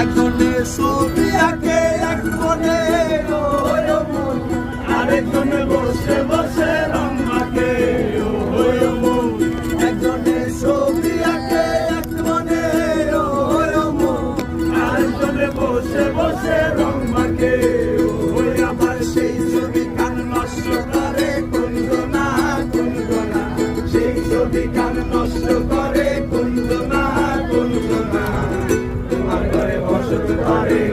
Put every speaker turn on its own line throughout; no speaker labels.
একজনে ছবি আঁকে এক মনে,
আরেকজনে বসে বসে রম্বাকে
একজনে ছবি আঁকে এক মনে,
আরেকজনে বসে বসে
রম্বাকে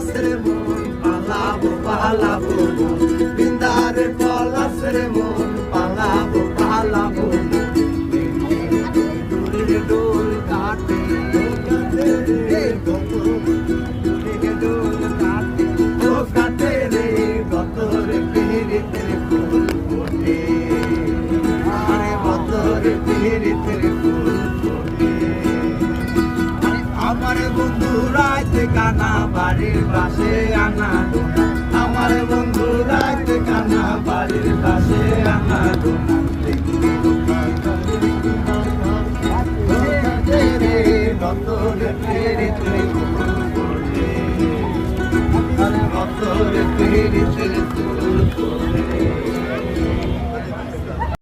পলাসের মন পালাবো পালাবো বিন্দারে পলাসের মন পালাবো পালাবো ডোল কাটে কাটে রে গত রে ফিরে ফুল ফোটে বন্ধুরা ঠিকানা বাড়ির পাশে আনা